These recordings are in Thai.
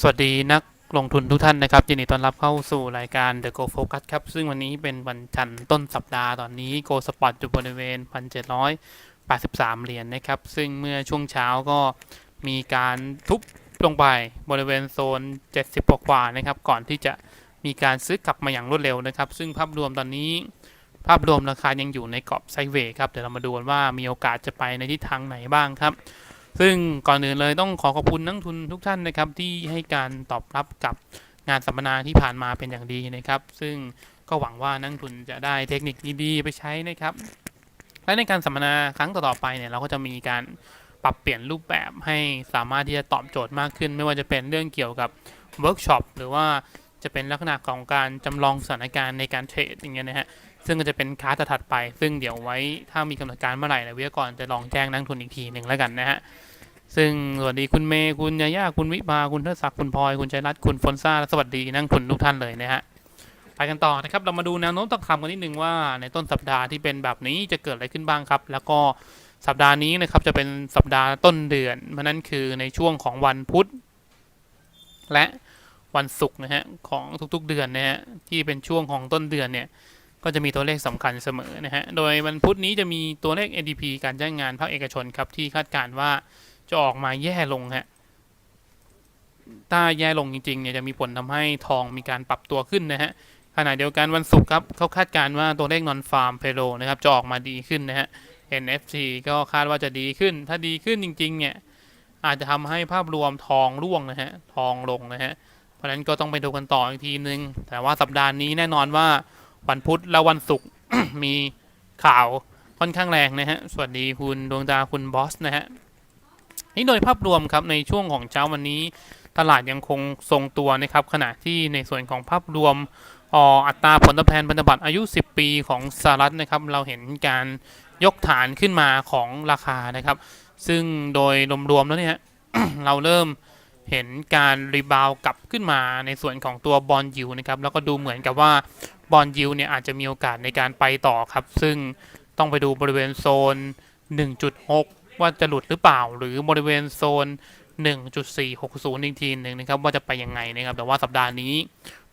สวัสดีนักลงทุนทุกท่านนะครับยินดีต้อนรับเข้าสู่รายการ The Go Focus ครับ ซึ่งวันนี้เป็นวันจันทร์ต้นสัปดาห์ตอนนี้ Go Spot อยู่บริเวณ 1,783 เหรียญนะครับ ซึ่งเมื่อช่วงเช้าก็มีการทุบลงไปบริเวณโซน 70 กว่านะครับ ก่อนที่จะมีการซื้อกลับมาอย่างรวดเร็วนะครับ ซึ่งภาพรวมตอนนี้ ภาพรวมราคายังอยู่ในกรอบไซเวครับเดี๋ยวเรามาดูว่ามีโอกาสจะไปในทิศทางไหนบ้างครับ ซึ่งก่อนอื่นเลยต้องขอขอบคุณนักทุนทุกท่านนะครับที่ให้การตอบรับกับงานสัมมนาที่ผ่านมาเป็นอย่างดีนะครับ ซึ่งก็หวังว่านักทุนจะได้เทคนิคดีๆไปใช้นะครับและในการสัมมนาครั้งต่อๆไปเนี่ยเราก็จะมีการปรับเปลี่ยนรูปแบบให้สามารถที่จะตอบโจทย์มากขึ้น ไม่ว่าจะเป็นเรื่องเกี่ยวกับเวิร์กช็อปหรือว่าจะเป็นลักษณะของการจำลองสถานการณ์ในการเทรดอย่างเงี้ยนะฮะ ซึ่งก็จะเป็นคลาสถัดไป ซึ่งเดี๋ยวไว้ถ้ามีกำหนดการเมื่อไหร่นะวิทยากรจะลองแจ้งนักทุนอีกทีหนึ่งแล้วกันนะฮะซึ่งสวัสดีคุณเมย์คุณยาย่าคุณวิภาคุณเทิดศักดิ์คุณพลอยคุณชัยรัตน์คุณฟอนซ่าสวัสดีนักทุนทุกท่านเลยนะฮะไปกันต่อนะครับเรามาดูแนวโน้มทองคำกันนิดนึงว่าในต้นสัปดาห์ที่เป็นแบบนี้จะเกิดอะไรขึ้นบ้างครับ แล้วก็สัปดาห์นี้นะครับจะเป็นสัปดาห์ต้นเดือนเพราะนั้นคือในช่วงของวันพุธ และวันศุกร์นะฮะของทุกๆเดือนนะฮะที่เป็นช่วงของต้นเดือนเนี่ย ก็จะมีตัวเลขสำคัญเสมอนะฮะ โดยวันพุธนี้จะมีตัวเลข ADP การจ้างงานภาคเอกชนครับที่คาดการณ์ว่าจะออกมาแย่ลงฮะ ถ้าแย่ลงจริงๆเนี่ยจะมีผลทำให้ทองมีการปรับตัวขึ้นนะฮะ ขณะเดียวกันวันศุกร์ครับเขาคาดการณ์ว่าตัวเลข non farm payroll นะครับจะออกมาดีขึ้นนะฮะ NFT ก็คาดว่าจะดีขึ้น ถ้าดีขึ้นจริง ๆ เนี่ยอาจจะทำให้ภาพรวมทองร่วงนะฮะ ทองลงนะฮะ เพราะฉะนั้นก็ต้องไปดูกันต่ออีกทีนึง แต่ว่าสัปดาห์นี้แน่นอนว่า วันพุธและวันศุกร์ มีข่าวค่อนข้างแรงนะฮะ สวัสดีคุณดวงตาคุณบอสนะฮะ นี่โดยภาพรวมครับในช่วงของเช้าวันนี้ตลาดยังคงทรงตัวนะครับขณะที่ในส่วนของภาพรวมอออัตราผลตอบแทนพันธบัตรอายุ 10 ปีของสหรัฐนะครับ เราเห็นการยกฐานขึ้นมาของราคานะครับ ซึ่งโดยรวมๆแล้วเนี่ยเราเริ่มเห็นการรีบาวกลับขึ้นมาในส่วนของตัวบอลยูนะครับ แล้วก็ดูเหมือนกับว่า บอลยิวเนี่ยอาจจะมีโอกาสในการไปต่อครับ ซึ่งต้องไปดูบริเวณโซน 1.6 ว่าจะหลุดหรือเปล่า หรือบริเวณโซน 1.460 อีกทีหนึ่งนะครับ ว่าจะไปยังไงนะครับ แต่ว่าสัปดาห์นี้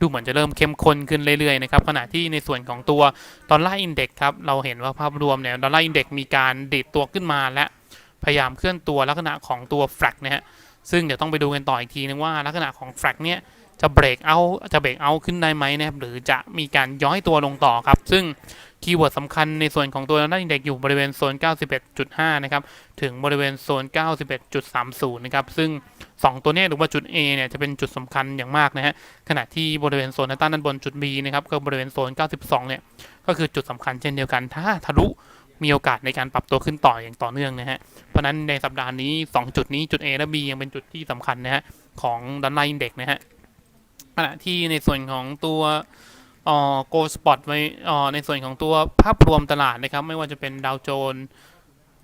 ดูเหมือนจะเริ่มเข้มข้นขึ้นเรื่อยๆนะครับขณะที่ในส่วนของตัวดอลลาร์อินเด็กครับเราเห็นว่าภาพรวมเนี่ยดอลลาร์อินเด็กมีการดีดตัวขึ้นมาและพยายามเคลื่อนตัวลักษณะของตัวแฟลกนะฮะซึ่งเดี๋ยวต้องไปดูกันต่ออีกทีนึงว่าลักษณะของแฟลกเนี่ย จะเบรกเอาจะเบรกเอาขึ้นได้ไหมนะครับหรือจะมีการย้อยตัวลงต่อครับ ซึ่งคีย์เวิร์ดสำคัญในส่วนของตัวด้านอินเด็กอยู่บริเวณโซน 91.5 นะครับ ถึงบริเวณโซน 91.30 นะครับ ซึ่ง 2 ตัวนี้หรือว่าจุด A เนี่ยจะเป็นจุดสำคัญอย่างมากนะฮะ ขณะที่บริเวณโซนด้านด้านบนจุด B นะครับ ก็บริเวณโซน 92 เนี่ย ก็คือจุดสำคัญเช่นเดียวกัน ถ้าทะลุมีโอกาสในการปรับตัวขึ้นต่ออย่างต่อเนื่องนะฮะ เพราะฉะนั้นในสัปดาห์นี้ 2 จุดนี้จุด A และ B ยังเป็นจุดที่สำคัญนะฮะของดันไลน์อินเด็กนะฮะ ขณะที่ในส่วนของตัวโกลสปอตไว้ในส่วนของตัวภาพรวมตลาดนะครับ ไม่ว่าจะเป็นดาวโจน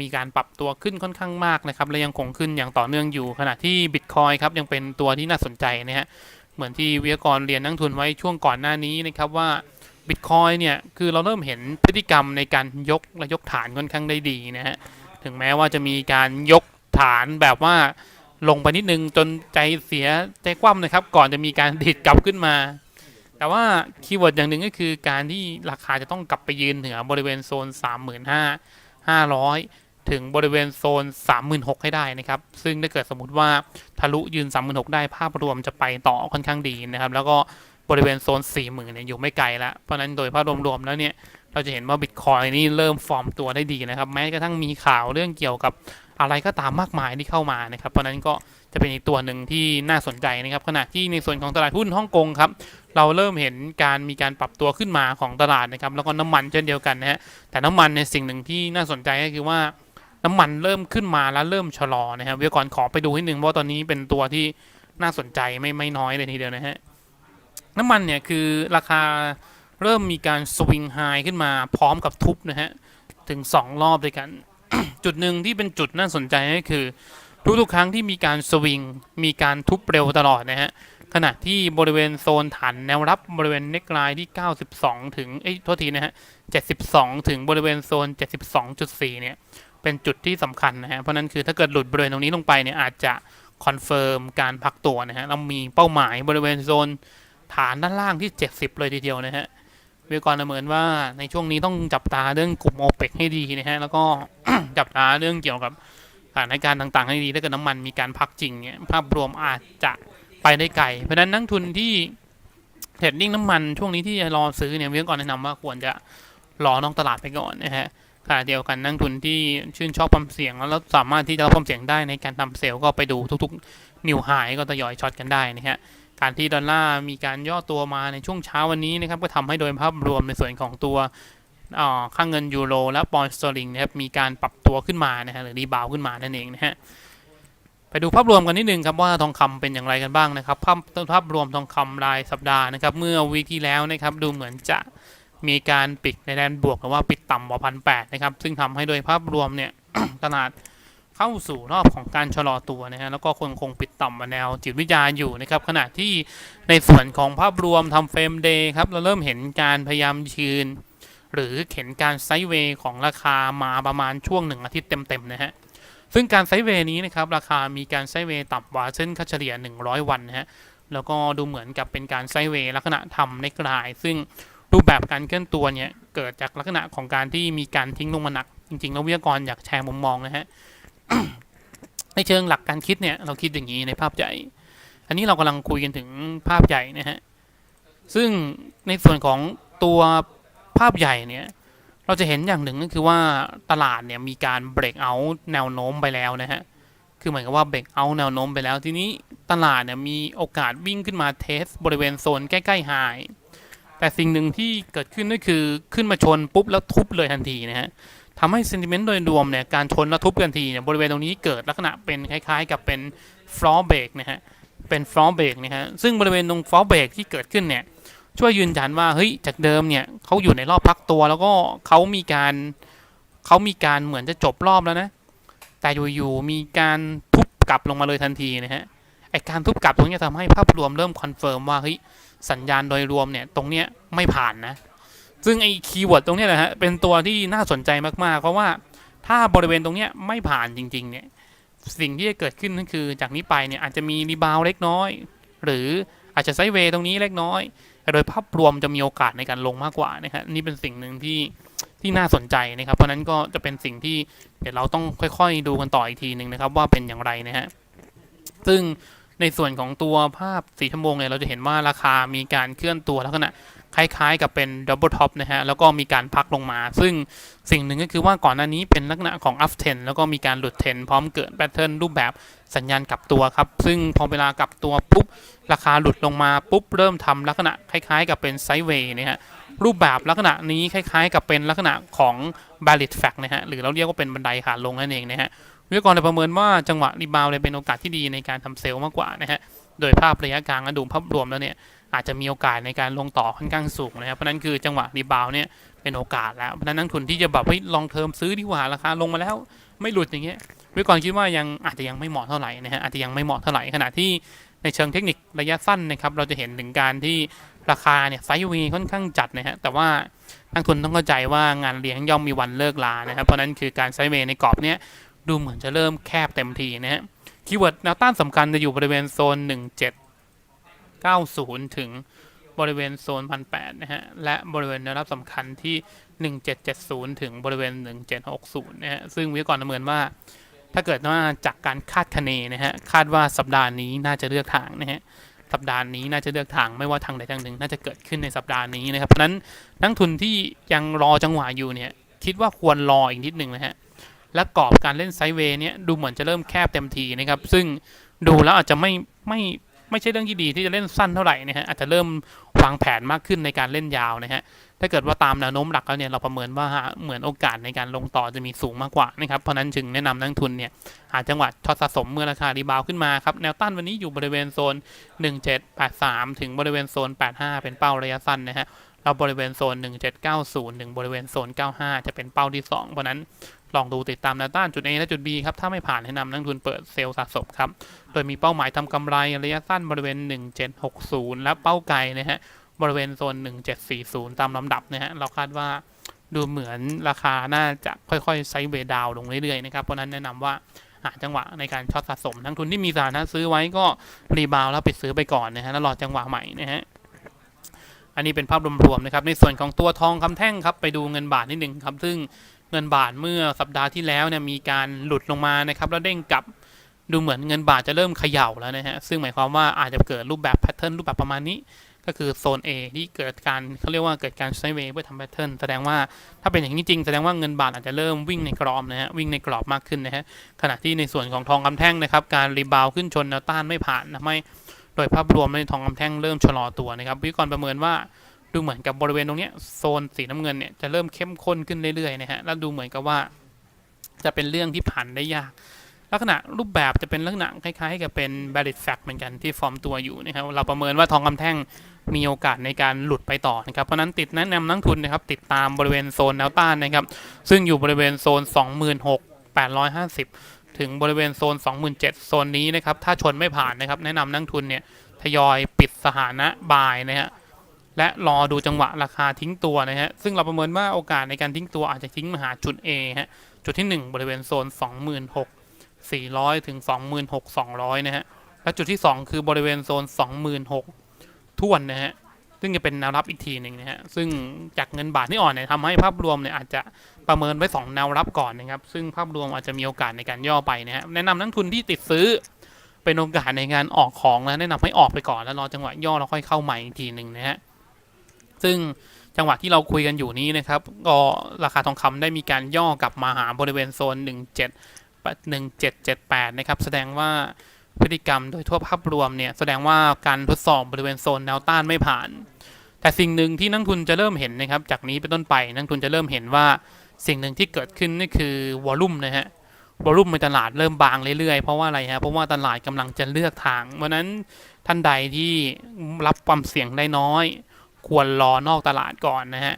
มีการปรับตัวขึ้นค่อนข้างมากนะครับ และยังคงขึ้นอย่างต่อเนื่องอยู่ ขณะที่บิตคอยครับยังเป็นตัวที่น่าสนใจนะฮะเหมือนที่วิทยากรเรียนนักทุนไว้ช่วงก่อนหน้านี้นะครับว่าบิตคอยเนี่ยคือเราเริ่มเห็นพฤติกรรมในการยกและยกฐานค่อนข้างได้ดีนะฮะถึงแม้ว่าจะมีการยกฐานแบบว่า ลงไปนิดนึงจนใจเสียใจคว่ำนะครับ ก่อนจะมีการดีดกลับขึ้นมา แต่ว่าคีย์เวิร์ดอย่างหนึ่งก็คือการที่ราคาจะต้องกลับไปยืนเหนือบริเวณโซน 35,500 ถึงบริเวณโซน 36,000 ให้ได้นะครับ ซึ่งถ้าเกิดสมมติว่าทะลุยืน 36,000 ได้ภาพรวมจะไปต่อค่อนข้างดีนะครับ แล้วก็บริเวณโซน 40,000 เนี่ยอยู่ไม่ไกลล้วเพราะฉะนั้นโดยภาพรวมๆแล้วเนี่ยเราจะเห็นว่าบิตคอยนี่เริ่มฟอร์มตัวได้ดีนะครับ แม้กระทั่งมีข่าวเรื่องเกี่ยวกับ อะไรก็ตามมากมายที่เข้ามานะครับ เพราะนั้นก็จะเป็นอีกตัวหนึ่งที่น่าสนใจนะครับ ขณะที่ในส่วนของตลาดหุ้นฮ่องกงครับ เราเริ่มเห็นการมีการปรับตัวขึ้นมาของตลาดนะครับ แล้วก็น้ำมันเช่นเดียวกันนะฮะ แต่น้ำมันในสิ่งหนึ่งที่น่าสนใจก็คือว่าน้ำมันเริ่มขึ้นมาแล้วเริ่มชะลอนะครับวิทยากรขอไปดูให้หนึ่งเพราะตอนนี้เป็นตัวที่น่าสนใจไม่ไม่น้อยเลยทีเดียวนะฮะ น้ำมันเนี่ยคือราคาเริ่มมีการสวิงไฮขึ้นมาพร้อมกับทุบนะฮะ ถึง 2 รอบด้วยกัน จุดหนึ่งที่เป็นจุดน่าสนใจก็คือ ทุกๆครั้งที่มีการสวิง มีการทุบเร็วตลอดนะฮะขณะที่บริเวณโซนฐานแนวรับบริเวณเน็กไลน์ที่ 92 ถึงเอ้ยโทษทีนะฮะ 72 ถึงบริเวณโซน 72.4 เนี่ย เป็นจุดที่สำคัญนะฮะ เพราะนั้นคือถ้าเกิดหลุดบริเวณตรงนี้ลงไปเนี่ยอาจจะคอนเฟิร์มการพักตัวนะฮะ เรามีเป้าหมายบริเวณโซนฐานด้านล่างที่ 70 เลยทีเดียวนะฮะ วิทยากรประเมินว่าในช่วงนี้ต้องจับตาเรื่องกลุ่มโอเปกให้ดีนะฮะ แล้วก็จับตาเรื่องเกี่ยวกับสถานการณ์ต่างๆ ให้ดี ถ้าเกิดน้ำมันมีการพักจริงเนี่ยภาพรวมอาจจะไปได้ไกล เพราะนั้นนักทุนที่เทรดดิ้งน้ำมันช่วงนี้ที่จะรอซื้อเนี่ยวิทยากรแนะนำว่าควรจะรอนอกตลาดไปก่อนนะฮะขณะเดียวกันนักทุนที่ชื่นชอบความเสี่ยงแล้วสามารถที่จะรับความเสี่ยงได้ในการทำเซลล์ก็ไปดูทุกๆนิวไฮก็ทยอยช็อตกันได้นะฮะ การที่ดอลลาร์มีการย่อตัวมาในช่วงเช้าวันนี้นะครับก็ทำให้โดยภาพรวมในส่วนของตัวค่างเงินยูโรและปอนด์สเตอร์ลิงนะครับมีการปรับตัวขึ้นมานะฮะหรือรีบาวขึ้นมานั่นเองนะฮะไปดูภาพรวมกันนิดนึงครับว่าทองคำเป็นอย่างไรกันบ้างนะครับภาพภาพรวมทองคำรายสัปดาห์นะครับเมื่อวีคที่แล้วนะครับดูเหมือนจะมีการปิดในแดนบวกหรือว่าปิดต่ำกว่าพันแปดนะครับซึ่งทำให้โดยภาพรวมเนี่ยตลาด เข้าสู่รอบของการชะลอตัวนะฮะแล้วก็คงคงปิดต่ำมาแนวจิตวิทยาอยู่นะครับขณะที่ในส่วนของภาพรวมทำเฟรมเดย์ครับเราเริ่มเห็นการพยายามยืน หรือเห็นการไซด์เวย์ของราคามาประมาณช่วงหนึ่งอาทิตย์เต็มๆนะฮะซึ่งการไซด์เวย์นี้นะครับราคามีการไซด์เวย์ต่ำกว่าเส้นค่าเฉลี่ย 100 วันนะฮะแล้วก็ดูเหมือนกับเป็นการไซด์เวย์ลักษณะทำในกลาย ซึ่งรูปแบบการเคลื่อนตัวเนี่ยเกิดจากลักษณะของการที่มีการทิ้งลงมาหนัก จริงๆแล้ววิทยากรอยากแชร์มุมมองนะฮะ ในเชิงหลักการคิดเนี่ยเราคิดอย่างนี้ในภาพใหญ่ อันนี้เรากำลังคุยกันถึงภาพใหญ่นะฮะ ซึ่งในส่วนของตัวภาพใหญ่เนี่ยเราจะเห็นอย่างหนึ่งก็คือว่าตลาดเนี่ยมีการเบรกเอาแนวโน้มไปแล้วนะฮะ คือเหมือนกับว่าเบรกเอาแนวโน้มไปแล้ว ทีนี้ตลาดเนี่ยมีโอกาสวิ่งขึ้นมาเทสบริเวณโซนใกล้ๆไฮแต่สิ่งหนึ่งที่เกิดขึ้นก็คือขึ้นมาชนปุ๊บแล้วทุบเลยทันทีนะฮะ ทำให้เซนติเมนต์โดยรวมเนี่ยการชนแล้วทุบทันทีเนี่ยบริเวณตรงนี้เกิดลักษณะเป็นคล้ายๆ กับเป็นฟลอเบรกนะฮะเป็นฟลอเบรกนะฮะซึ่งบริเวณตรงฟลอเบรกที่เกิดขึ้นเนี่ยช่วยยืนยันว่าเฮ้ยจากเดิมเนี่ยเขาอยู่ในรอบพักตัวแล้วก็เขามีการเขามีการเหมือนจะจบรอบแล้วนะแต่อยู่ๆมีการทุบกลับลงมาเลยทันทีนะฮะไอการทุบกลับตรงนี้ทำให้ภาพรวมเริ่มคอนเฟิร์มว่าเฮ้ยสัญญาณโดยรวมเนี่ยตรงเนี้ยไม่ผ่านนะ ซึ่งไอ้คีย์เวิร์ดตรงนี้ยนะฮะเป็นตัวที่น่าสนใจมากๆ เพราะว่าถ้าบริเวณตรงนี้ไม่ผ่านจริงๆเนี่ยสิ่งที่จะเกิดขึ้นก็คือจากนี้ไปเนี่ยอาจจะมีรีบาวเล็กน้อย หรืออาจจะไซเวย์ตรงนี้เล็กน้อย โดยภาพรวมจะมีโอกาสในการลงมากกว่านะฮะนี่เป็นสิ่งหนึ่งที่ที่น่าสนใจนะครับ เพราะนั้นก็จะเป็นสิ่งที่เดี๋ยวเราต้องค่อยๆ ดูกันต่ออีกทีหนึ่งนะครับ ว่าเป็นอย่างไรนะฮะซึ่งในส่วนของตัวภาพสีชั่วโมงเนี่ยเราจะเห็นว่าราคามีการเคลื่อนตัวลักษณะ คล้ายๆ กับเป็นดับเบิลท็อปนะฮะ แล้วก็มีการพักลงมา ซึ่งสิ่งหนึ่งก็คือว่าก่อนหน้านี้เป็นลักษณะของ up trend แล้วก็มีการหลุด trend พร้อมเกิดแพทเทิร์นรูปแบบสัญญาณกลับตัวครับ ซึ่งพอเวลากลับตัวปุ๊บ ราคาหลุดลงมาปุ๊บ เริ่มทำลักษณะคล้ายๆ กับเป็นไซด์เวย์นะฮะรูปแบบลักษณะนี้คล้ายๆ กับเป็นลักษณะของ b a l l i t fact นะฮะหรือเราเรียกว่าเป็นบันไดขาลงนั่นเองนะฮะวิทยากรเลยประเมินว่าจังหวะรีบาวเลยเป็นโอกาสที่ดีในการทำเซลล์มากกว่านะฮะโดยภาพระยะกลางและดูภาพรวมแล้วเนี่ย อาจจะมีโอกาสในการลงต่อค่อนข้างสูงนะครับเพราะนั้นคือจังหวะรีบาวเนี่ยเป็นโอกาสแล้วเพราะนั้นนักทุนที่จะแบบเฮ้ยลองเทอมซื้อดีกว่าราคาลงมาแล้วไม่หลุดอย่างเงี้ยวิกรคิดว่ายังอาจจะยังไม่เหมาะเท่าไหร่นะฮะอาจจะยังไม่เหมาะเท่าไหร่ขณะที่ในเชิงเทคนิคระยะสั้นนะครับเราจะเห็นถึงการที่ราคาเนี่ยไซด์วย์ค่อนข้างจัดนะฮะแต่ว่านักทุนต้องเข้าใจว่างานเลี้ยงย่อมมีวันเลิกลานะครับเพราะนั้นคือการไซด์เวย์ในกรอบเนี้ยดูเหมือนจะเริ่มแคบเต็มทีนะฮะคีย์เวิร์ดแนวต้านสำคัญจะอยู่บริเวณโซน 90 ถึงบริเวณโซน 1,800 นะฮะ และบริเวณแนวรับสำคัญที่ 1770 ถึงบริเวณ 1760 นะฮะ ซึ่งวิทยากรประเมินว่า ถ้าเกิดว่าจากการคาดคะเนนะฮะ คาดว่าสัปดาห์นี้น่าจะเลือกทางนะฮะ สัปดาห์นี้น่าจะเลือกทางไม่ว่าทางใดทางหนึ่ง น่าจะเกิดขึ้นในสัปดาห์นี้นะครับ เพราะฉะนั้นนักทุนที่ยังรอจังหวะอยู่เนี่ย คิดว่าควรรออีกนิดหนึ่งนะฮะ และกรอบการเล่นไซด์เวย์เนี่ยดูเหมือนจะเริ่มแคบเต็มทีนะครับ ซึ่งดูแล้วอาจจะไม่ไม่ ไม่ใช่เรื่องที่ดีที่จะเล่นสั้นเท่าไหร่นะฮะอาจจะเริ่มวางแผนมากขึ้นในการเล่นยาวนะฮะถ้าเกิดว่าตามแนวโน้มหลักแล้วเนี่ยเราประเมินว่าเหมือนโอกาสในการลงต่อจะมีสูงมากกว่านะครับเพราะนั้นจึงแนะนำนักทุนเนี่ยหาจังหวะช็อตสะสมเมื่อราคารีบาวขึ้นมาครับแนวต้านวันนี้อยู่บริเวณโซน 1783 ถึงบริเวณโซน 85 เป็นเป้าระยะสั้นนะฮะเราบริเวณโซน 1790 ถึงบริเวณโซน 95 จะเป็นเป้าที่ 2 เพราะนั้น ลองดูติดตามแนวต้านจุด A และจุด B ครับ ถ้าไม่ผ่านให้นำนักทุนเปิดเซลล์สะสมครับ โดยมีเป้าหมายทำกำไรระยะสั้นบริเวณ 1760 และเป้าไกลนะฮะบริเวณโซน 1740 ตามลำดับนะฮะเราคาดว่าดูเหมือนราคาน่าจะค่อยๆไซด์เวดาวลงเรื่อยๆนะครับ เพราะนั้นแนะนำว่าหาจังหวะในการช็อตสะสม ทั้งทุนที่มีสถานะซื้อไว้ก็รีบาวแล้วปิดซื้อไปก่อนนะฮะแล้วรอจังหวะใหม่นะฮะอันนี้เป็นภาพรวมๆนะครับในส่วนของตัวทองคำแท่งครับไปดูเงินบาทนิดหนึ่งครับซึ่ง เงินบาทเมื่อสัปดาห์ที่แล้วเนี่ยมีการหลุดลงมานะครับแล้วเด้งกลับดูเหมือนเงินบาทจะเริ่มเขย่าแล้วนะฮะซึ่งหมายความว่าอาจจะเกิดรูปแบบแพทเทิร์นรูปแบบประมาณนี้ ก็คือโซน A ที่เกิดการเขาเรียกว่าเกิดการไซเวย์เพื่อทำแพทเทิร์นแสดงว่าถ้าเป็นอย่างนี้จริงแสดงว่าเงินบาทอาจจะเริ่มวิ่งในกรอบนะฮะวิ่งในกรอบมากขึ้นนะฮะขณะที่ในส่วนของทองคำแท่งนะครับการรีบาวขึ้นชนแนวต้านไม่ผ่านนะไม่โดยภาพรวมในทองคำแท่งเริ่มชะลอตัวนะครับวิกรประเมินว่า ดูเหมือนกับบริเวณตรงนี้โซนสีน้ำเงินเนี่ยจะเริ่มเข้มข้นขึ้นเรื่อยๆนะฮะแล้วดูเหมือนกับว่า จะเป็นเรื่องที่ผ่านได้ยาก ลักษณะรูปแบบจะเป็นลักษณะคล้ายๆ กับเป็น valid fact เหมือนกันที่ฟอร์มตัวอยู่นะครับเราประเมินว่าทองคำแท่งมีโอกาสในการหลุดไปต่อนะครับ เพราะฉะนั้นติดแนะนำนักทุนนะครับ ติดตามบริเวณโซนแนวต้านนะครับ ซึ่งอยู่บริเวณโซน 26,850 ถึงบริเวณโซน 27,000 โซนนี้นะครับ ถ้าชนไม่ผ่านนะครับ แนะนำนักทุนเนี่ย ทยอยปิดสถานะบายนะฮะ และรอดูจังหวะราคาทิ้งตัวนะฮะ ซึ่งเราประเมินว่าโอกาสในการทิ้งตัวอาจจะทิ้งมาหาจุด A ฮะ จุดที่ 1 บริเวณโซน 26,400 ถึง 26,200 นะฮะ และจุดที่ 2 คือบริเวณโซน 26,000ท่วนนะฮะ ซึ่งจะเป็นแนวรับอีกทีหนึ่งนะฮะ ซึ่งจากเงินบาทที่อ่อนเนี่ยทำให้ภาพรวมเนี่ยอาจจะประเมินไว้ 2 แนวรับก่อนนะครับ ซึ่งภาพรวมอาจจะมีโอกาสในการย่อไปนะฮะ แนะนำนักทุนที่ติดซื้อเป็นโอกาสในการออกของนะแนะนำให้ออกไปก่อนแล้วรอจังหวะย่อแล้วค่อยเข้าใหม่อีกทีหนึ่งนะฮะ ซึ่งจังหวะที่เราคุยกันอยู่นี้นะครับ ก็ราคาทองคำได้มีการย่อกลับมาหาบริเวณโซน 17 1778 นะครับ แสดงว่าพฤติกรรมโดยทั่วภาพรวมเนี่ย แสดงว่าการทดสอบบริเวณโซนแนวต้านไม่ผ่าน แต่สิ่งหนึ่งที่นักทุนจะเริ่มเห็นนะครับ จากนี้เป็นต้นไปนักทุนจะเริ่มเห็นว่าสิ่งหนึ่งที่เกิดขึ้นนี่คือวอลลุ่มนะฮะวอลลุ่มในตลาดเริ่มบางเรื่อยๆ เพราะว่าอะไรฮะ เพราะว่าตลาดกำลังจะเลือกทาง เพราะนั้นท่านใดที่รับความเสี่ยงได้น้อย ควรรอนอกตลาดก่อนนะฮะ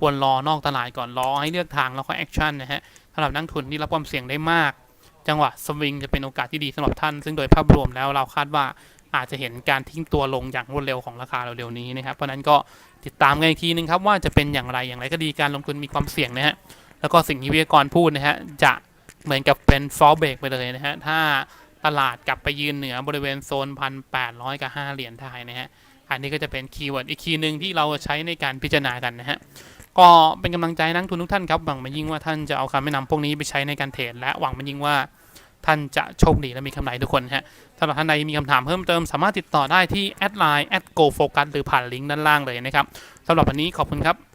ควรรอนอกตลาดก่อนรอให้เลือกทางแล้วค่อยแอคชั่นนะฮะสำหรับนักทุนที่รับความเสี่ยงได้มาก จังหวะสวิงจะเป็นโอกาสที่ดีสำหรับท่าน ซึ่งโดยภาพรวมแล้วเราคาดว่าอาจจะเห็นการทิ้งตัวลงอย่างรวดเร็วของราคาเร็วๆนี้นะครับ เพราะฉะนั้นก็ติดตามกันอีกทีนึงครับว่าจะเป็นอย่างไรอย่างไรก็ดีการลงทุนมีความเสี่ยงนะฮะแล้วก็สิ่งที่วิทยากรพูดนะฮะจะเหมือนกับเป็นฟอลเบรกไปเลยนะฮะถ้าตลาดกลับไปยืนเหนือบริเวณโซนพันแปดร้อยกับห้าเหรียญไทยนะฮะ อันนี้ก็จะเป็นคีย์เวิร์ดอีกคีย์หนึ่งที่เราใช้ในการพิจารณากันนะฮะก็เป็นกำลังใจนักทุนทุกท่านครับหวังมันยิ่งว่าท่านจะเอาคำแนะนำพวกนี้ไปใช้ในการเทรดและหวังมันยิ่งว่าท่านจะโชคดีและมีกำไรทุกคนฮะสำหรับท่านใดมีคำถามเพิ่มเติมสามารถติดต่อได้ที่แอดไลน์แอดโกโฟกัสหรือผ่านลิงก์ด้านล่างเลยนะครับสำหรับวันนี้ขอบคุณครับ